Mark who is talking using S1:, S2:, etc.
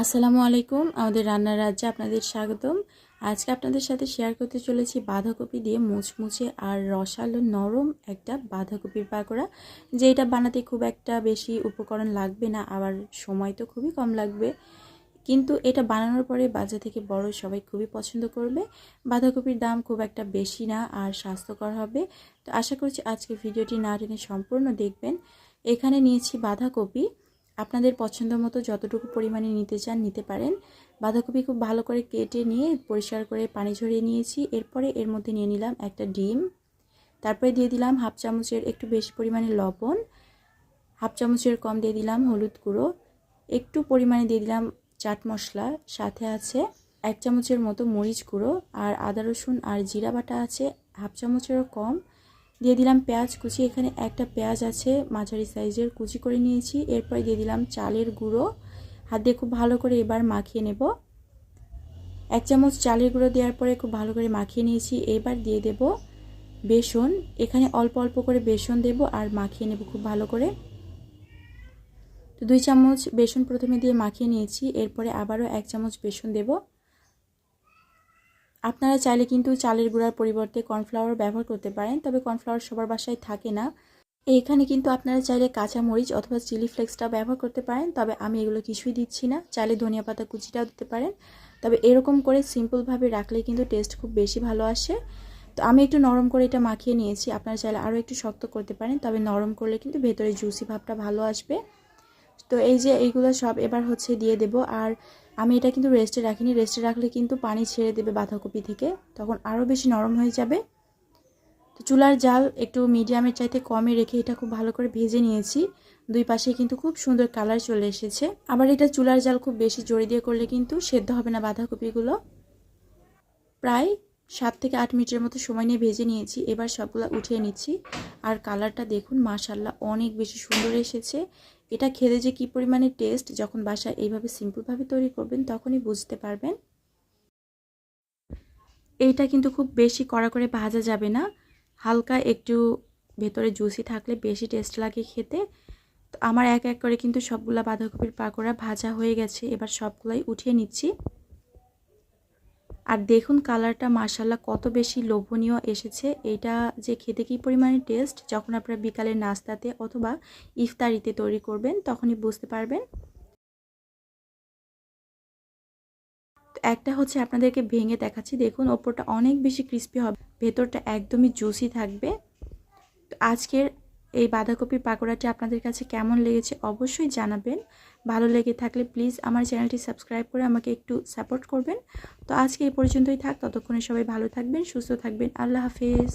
S1: আসসালামু আলাইকুম। আমাদের রান্নার রাজ্যে আপনাদের স্বাগতম। আজকে আপনাদের সাথে শেয়ার করতে চলেছি বাঁধাকপি দিয়ে মুচমুচে আর রসালো নরম একটা বাঁধাকপির পাকোড়া, যেটা বানাতে খুব একটা বেশি উপকরণ লাগবে না, আবার সময় তো খুবই কম লাগবে। কিন্তু এটা বানানোর পরে বাজার থেকে বড় সবাই খুবই পছন্দ করবে। বাঁধাকপির দাম খুব একটা বেশি না আর স্বাস্থ্যকর হবে। তো আশা করছি আজকে ভিডিওটি না টেনে সম্পূর্ণ দেখবেন। এখানে নিয়েছি বাঁধাকপি। আপনাদের পছন্দ মতো যতটুকু পরিমাণে নিতে চান নিতে পারেন। বাঁধাকপি খুব ভালো করে কেটে নিয়ে পরিষ্কার করে পানি ঝরিয়ে নিয়েছি। এরপরে এর মধ্যে নিয়ে নিলাম একটা ডিম। তারপরে দিয়ে দিলাম হাফ চামচের একটু বেশি পরিমাণে লবণ। হাফ চামচের কম দিয়ে দিলাম হলুদ গুঁড়ো। একটু পরিমাণে দিয়ে দিলাম চাট মশলা। সাথে আছে এক চামচের মতো মরিচ গুঁড়ো আর আদা রসুন আর জিরা বাটা আছে। হাফ চামচেরও কম। দিয়ে দিলাম পেঁয়াজ কুচি। এখানে একটা পেঁয়াজ আছে, মাঝারি সাইজের। কুচি করে নিয়েছি। এরপরে দিয়ে দিলাম চালের গুঁড়ো। হাত দিয়ে খুব ভালো করে এবার মাখিয়ে নেব। এক চামচ চালের গুঁড়ো দেওয়ার পরে খুব ভালো করে মাখিয়ে নিয়েছি। এবার দিয়ে দেব বেসন। এখানে অল্প অল্প করে বেসন দেব আর মাখিয়ে নেব খুব ভালো করে। তো দুই চামচ বেসন প্রথমে দিয়ে মাখিয়ে নিয়েছি। এরপরে আবারও এক চামচ বেসন দেবো। আপনারা চাইলে কিন্তু চালের গুঁড়ার পরিবর্তে কর্নফ্লাওয়ার ব্যবহার করতে পারেন, তবে কর্নফ্লাওয়ার সবার বাসায় থাকে না। এইখানে কিন্তু আপনারা চাইলে কাঁচা মরিচ অথবা চিলি ফ্লেক্সটা ব্যবহার করতে পারেন, তবে আমি এগুলো কিছুই দিচ্ছি না। চাইলে ধনিয়া পাতা কুচিটাও দিতে পারেন, তবে এরকম করে সিম্পলভাবে রাখলে কিন্তু টেস্ট খুব বেশি ভালো আসে। তো আমি একটু নরম করে এটা মাখিয়ে নিয়েছি, আপনারা চাইলে আরও একটু শক্ত করতে পারেন, তবে নরম করলে কিন্তু ভেতরে জুসি ভাবটা ভালো আসবে। তো এই যে এইগুলো সব এবার হচ্ছে দিয়ে দেব, আর আমি এটা কিন্তু রেস্টে রাখিনি। রেস্টে রাখলে কিন্তু পানি ছেড়ে দেবে বাঁধাকপি থেকে। তখন আরও বেশি নরম হয়ে যাবে। তো চুলার জাল একটু মিডিয়ামের চাইতে কমে রেখে এটা খুব ভালো করে ভেজে নিয়েছি। দুই পাশে কিন্তু খুব সুন্দর কালার চলে এসেছে। আবার এটা চুলার জাল খুব বেশি জোরে দিয়ে করলে কিন্তু সেদ্ধ হবে না বাঁধাকপিগুলো। প্রায় সাত থেকে আট মিনিটের মতো সময় নিয়ে ভেজে নিয়েছি। এবার সবগুলো উঠিয়ে নিচ্ছি। আর কালারটা দেখুন মাশাল্লাহ অনেক বেশি সুন্দর এসেছে। এটা খেতে যে কি পরিমাণে টেস্ট যখন বাসা এইভাবে সিম্পলভাবে তৈরি করবেন তখনই বুঝতে পারবেন। এইটা কিন্তু খুব বেশি কড়া করে ভাজা যাবে না। হালকা একটু ভেতরে জুসি থাকলে বেশি টেস্ট লাগে খেতে। তো আমার এক এক করে কিন্তু সবগুলা বাঁধাকপির পাকোড়া ভাজা হয়ে গেছে। এবার সবগুলাই উঠিয়ে নিচ্ছি। আর দেখুন কালারটা মাসাল্লাহ কত বেশি লোভনীয় এসেছে। এটা যে খেতে কী পরিমাণে টেস্ট যখন আপনারা বিকালের নাস্তাতে অথবা ইফতারিতে তৈরি করবেন, তখনই বুঝতে পারবেন। একটা হচ্ছে আপনাদেরকে ভেঙে দেখাচ্ছি, দেখুন ওপরটা অনেক বেশি ক্রিস্পি হবে, ভেতরটা একদমই জুসি থাকবে। আজকের এই বাঁধাকপি পাকোড়াটি আপনাদের কাছে কেমন লেগেছে অবশ্যই জানাবেন। ভালো লেগে থাকলে প্লিজ আমার চ্যানেলটি সাবস্ক্রাইব করে আমাকে একটু সাপোর্ট করবেন। তো আজকে এই পর্যন্তই থাক। ততক্ষণে সবাই ভালো থাকবেন, সুস্থ থাকবেন। আল্লাহ হাফেজ।